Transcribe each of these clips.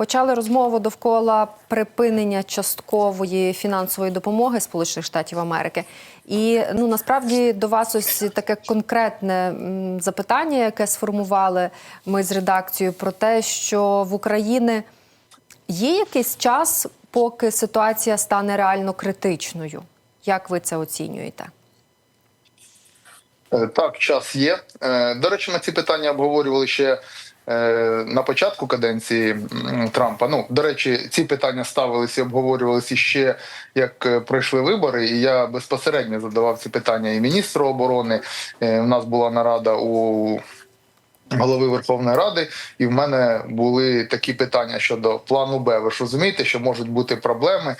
почали розмову довкола припинення часткової фінансової допомоги Сполучених Штатів Америки. І ну насправді до вас ось таке конкретне запитання, яке сформували ми з редакцією, про те, що в Україні є якийсь час, поки ситуація стане реально критичною. Як ви це оцінюєте? Е, Так, час є. Е, До речі, ми ці питання обговорювали ще на початку каденції Трампа. Ну, до речі, ці питання ставилися і обговорювалися ще як е, пройшли вибори. І я безпосередньо задавав ці питання і міністру оборони. Е, У нас була нарада у. Голови Верховної Ради, і в мене були такі питання щодо плану Б. Ви ж розумієте, що можуть бути проблеми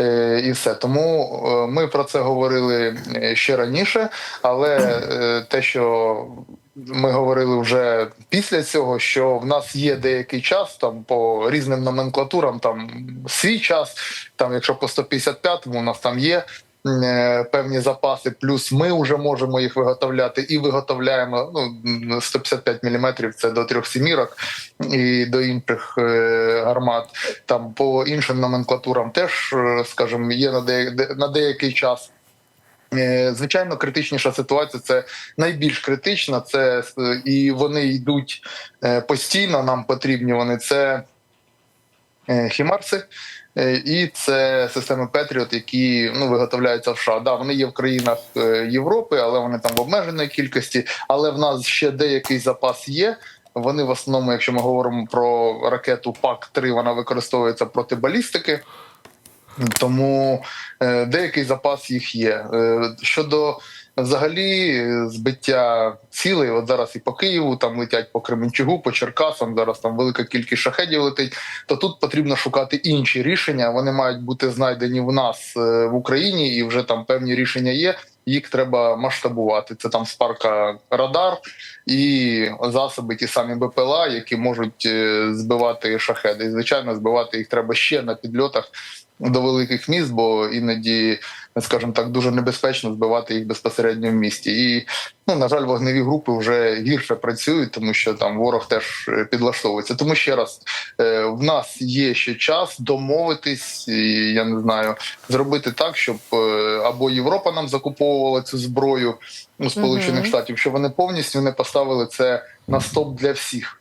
е, і все. Тому е, ми про це говорили е, ще раніше, але е, те, що ми говорили вже після цього, що в нас є деякий час там по різним номенклатурам, там свій час, там, якщо по 155-му у нас там є. Е, Певні запаси, плюс ми вже можемо їх виготовляти і виготовляємо ну 155 мм це до трьох сімірок і до інших е, гармат. Там по іншим номенклатурам теж, е, скажімо, є на, де, де- на деякий час. Звичайно, критичніша ситуація це найбільш критична. Це і вони йдуть постійно. Нам потрібні вони це хімарси. е, І це системи Петріот, які ну виготовляються в США. Да, вони є в країнах е, Європи, але вони там в обмеженої кількості. Але в нас ще деякий запас є. Вони в основному, якщо ми говоримо про ракету ПАК-3, вона використовується проти балістики. Тому е, деякий запас їх є. Е, щодо взагалі збиття цілей, от зараз і по Києву там летять по Кременчугу, по Черкасам. Зараз там велика кількість шахедів летить. То тут потрібно шукати інші рішення. Вони мають бути знайдені в нас е, в Україні, і вже там певні рішення є. Їх треба масштабувати. Це там спарка радар і засоби, ті самі БПЛА, які можуть е, збивати шахеди. І звичайно, збивати їх треба ще на підльотах до великих міст, бо іноді, скажімо так, дуже небезпечно збивати їх безпосередньо в місті. І ну на жаль, вогневі групи вже гірше працюють, тому що там ворог теж е, підлаштовується. Тому ще раз е, в нас є ще час домовитись, я не знаю, зробити так, щоб або Європа нам закуповувала цю зброю у Сполучених Мгм. Штатів, що вони повністю не поставили це на стоп для всіх.